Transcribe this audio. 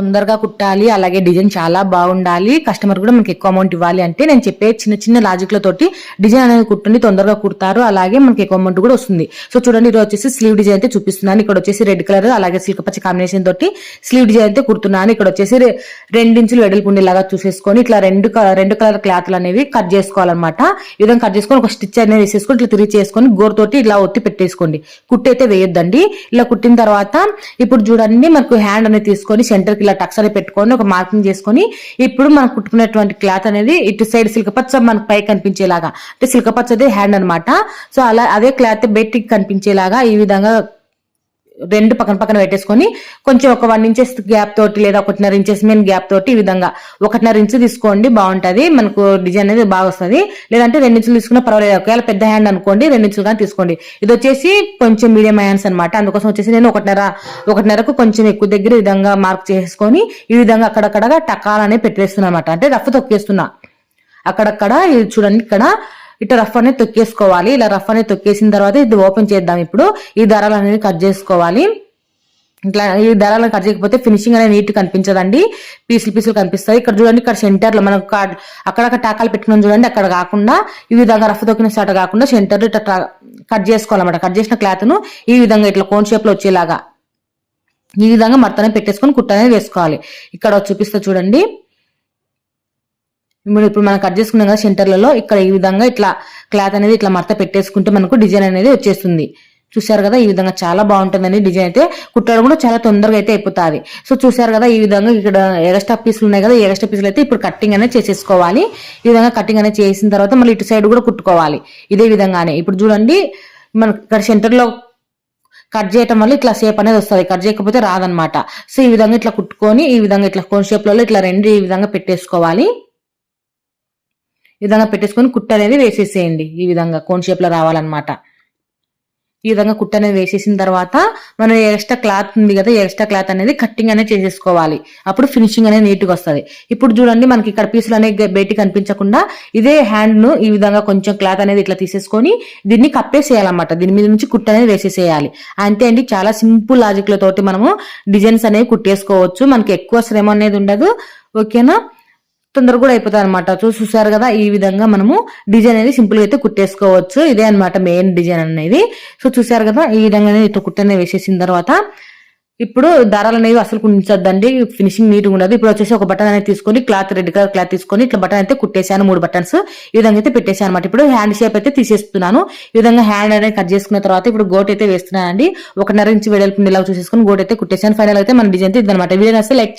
తొందరగా కుట్టాలి అలాగే డిజైన్ చాలా బాగుండాలి కస్టమర్ కూడా మనకి ఎక్కువ అమౌంట్ ఇవ్వాలి అంటే నేను చెప్పే చిన్న చిన్న లాజిక్లతోటి డిజైన్ అనేది కుట్టండి తొందరగా కుడతారు అలాగే మనకి ఎక్కువ అమౌంట్ కూడా వస్తుంది. సో చూడండి ఇది వచ్చేసి స్లీవ్ డిజైన్ అయితే చూపిస్తున్నాను. ఇక్కడ వచ్చేసి రెడ్ కలర్ అలాగే సిల్క్ పచ్చ కాంబినేషన్ తోటి స్లీవ్ డిజైన్ అయితే కుడుతున్నాను. ఇక్కడ వచ్చేసి రెండించులు వెడల్పు ఉండేలాగా చూసేసుకొని ఇట్లా రెండు రెండు కలర్ క్లాత్లు అనేవి కట్ చేసుకోవాలన్నమాట. ఈ విధంగా కట్ చేసుకొని ఒక స్టిచ్ అనేది వేసేసుకొని ఇట్లా తిరిగి చేసుకొని గోరుతోటి ఇలా ఒత్తి పెట్టేసుకోండి. కుట్టి అయితే వేయొద్దండి. ఇలా కుట్టిన తర్వాత ఇప్పుడు చూడండి మనకు హ్యాండ్ అనేది తీసుకొని సెంటర్కి ఇలా టక్స్ అని పెట్టుకొని ఒక మార్కింగ్ చేసుకొని ఇప్పుడు మనం కుట్టుకున్నటువంటి క్లాత్ అనేది ఇటు సైడ్ సిల్క పచ్చ మనకు పై కనిపించేలాగా. అంటే సిల్కపచ్చది హ్యాండ్ అన్నమాట. సో అలా అదే క్లాత్ బయటికి కనిపించేలాగా ఈ విధంగా రెండు పక్కన పక్కన పెట్టేసుకొని కొంచెం ఒక వన్ ఇంచెస్ గ్యాప్ తోటి లేదా ఒకటిన్నర ఇంచెస్ మెయిన్ గ్యాప్ తోటి ఈ విధంగా ఒకటిన్నర ఇంచు తీసుకోండి బాగుంటుంది. మనకు డిజైన్ అనేది బాగా వస్తుంది. లేదంటే రెండు ఇంచులు తీసుకున్నా పర్వాలేదు. ఒకవేళ పెద్ద హ్యాండ్ అనుకోండి రెండు ఇంచులు కానీ తీసుకోండి. ఇది వచ్చేసి కొంచెం మీడియం హ్యాండ్స్ అనమాట అందుకోసం వచ్చేసి నేను ఒకటిన్నర ఒకటిన్నరకు కొంచెం ఎక్కువ దగ్గర విధంగా మార్క్ చేసుకొని ఈ విధంగా అక్కడక్కడ టకాలనే పెట్టేస్తున్నా అనమాట అంటే రఫ్ తొక్కేస్తున్నా. అక్కడక్కడ ఇది చూడండి ఇక్కడ ఇట్లా రఫ్ అనేది తొక్కేసుకోవాలి. ఇలా రఫ్ అనేది తొక్కేసిన తర్వాత ఇది ఓపెన్ చేద్దాం ఇప్పుడు. ఈ దారాలు అనేది కట్ చేసుకోవాలి. ఇట్లా ఈ దారాలను కట్ చేయకపోతే ఫినిషింగ్ అనేది నీట్ కనిపించదండి. పీసులు పీసులు కనిపిస్తాయి. ఇక్కడ చూడండి ఇక్కడ సెంటర్లో మనం అక్కడక్కడ టాకాలు పెట్టుకున్నాం చూడండి అక్కడ కాకుండా ఈ విధంగా రఫ్ తొక్కిన స్టార్ట్ కాకుండా సెంటర్ ఇట్లా ట్రా- కట్ చేసుకోవాలన్నమాట. కట్ చేసిన క్లాత్ను ఈ విధంగా ఇట్లా కోన్ షేప్లో వచ్చేలాగా ఈ విధంగా మడతనే పెట్టేసుకొని కుట్ట అనేది వేసుకోవాలి. ఇక్కడ చూపిస్తా చూడండి. ఇప్పుడు ఇప్పుడు మనం కట్ చేసుకున్నాం కదా సెంటర్లలో ఇక్కడ ఈ విధంగా ఇట్లా క్లాత్ అనేది ఇట్లా మడత పెట్టేసుకుంటే మనకు డిజైన్ అనేది వచ్చేస్తుంది. చూసారు కదా ఈ విధంగా చాలా బాగుంటుందండి డిజైన్ అయితే. కుట్టడం కూడా చాలా తొందరగా అయితే అయిపోతుంది. సో చూసారు కదా ఈ విధంగా ఇక్కడ ఎగస్ట్రా పీసులు ఉన్నాయి కదా ఎగస్ట్రా పీసులు అయితే ఇప్పుడు కట్టింగ్ అనేది చేసేసుకోవాలి. ఈ విధంగా కటింగ్ అనేది చేసిన తర్వాత మళ్ళీ ఇటు సైడ్ కూడా కుట్టుకోవాలి. ఇదే విధంగానే. ఇప్పుడు చూడండి మనకి ఇక్కడ సెంటర్లో కట్ చేయటం వల్ల ఇట్లా షేప్ అనేది వస్తుంది. కట్ చేయకపోతే రాదనమాట సో ఈ విధంగా ఇట్లా కుట్టుకొని ఈ విధంగా ఇట్లా కోన్ షేప్లలో ఇట్లా రెండు ఈ విధంగా పెట్టేసుకోవాలి. విధంగా పెట్టేసుకొని కుట్ట అనేది వేసేసేయండి. ఈ విధంగా కోన్ షేప్లో రావాలన్నమాట. ఈ విధంగా కుట్ట అనేది వేసేసిన తర్వాత మనం ఎక్స్ట్రా క్లాత్ ఉంది కదా ఎక్స్ట్రా క్లాత్ అనేది కట్టింగ్ అనేది చేసేసుకోవాలి. అప్పుడు ఫినిషింగ్ అనేది నీట్గా వస్తుంది. ఇప్పుడు చూడండి మనకి ఇక్కడ పీసులు అనేవి బయటికి కనిపించకుండా ఇదే హ్యాండ్ను ఈ విధంగా కొంచెం క్లాత్ అనేది ఇట్లా తీసేసుకొని దీన్ని కప్పేసేయాలన్నమాట. దీని మీద నుంచి కుట్ట అనేది వేసేసేయాలి. అంతే అండి చాలా సింపుల్ లాజిక్లతోటి మనము డిజైన్స్ అనేవి కుట్టేసుకోవచ్చు. మనకి ఎక్కువ శ్రమ అనేది ఉండదు. ఓకేనా? తొందరగా కూడా అయిపోతుంది అనమాట చూసారు కదా ఈ విధంగా మనము డిజైన్ అనేది సింపుల్గా అయితే కుట్టేసుకోవచ్చు. ఇదే అన్నమాట మెయిన్ డిజైన్ అనేది. సో చూసారు కదా ఈ విధంగా ఇట్లా కుట్టనే వేసేసిన తర్వాత ఇప్పుడు దారాలు అనేవి అసలు ఉంచొద్దండి ఫినిషింగ్ నీట్గా ఉండదు. ఇప్పుడు వచ్చేసి ఒక బటన్ అనేది తీసుకొని క్లాత్ రెడ్ కలర్ క్లాత్ తీసుకొని ఇట్లా బటన్ అయితే కుట్టేశాను. మూడు బటన్స్. ఈ విధంగా అయితే పెట్టేశాను అనమాట ఇప్పుడు హ్యాండ్ షేప్ అయితే తీసేస్తున్నాను. ఈ విధంగా హ్యాండ్ అనేది కట్ చేసుకున్న తర్వాత ఇప్పుడు గోట్ అయితే వేస్తున్నానండి. ఒకన్నర ఇంచు వెడల్పు ఇలా చూసేసుకొని గోట్ అయితే కుట్టేశాను. ఫైనల్ అయితే మన డిజైన్ అయితే ఇదనమాట వీడియో నచ్చితే లైక్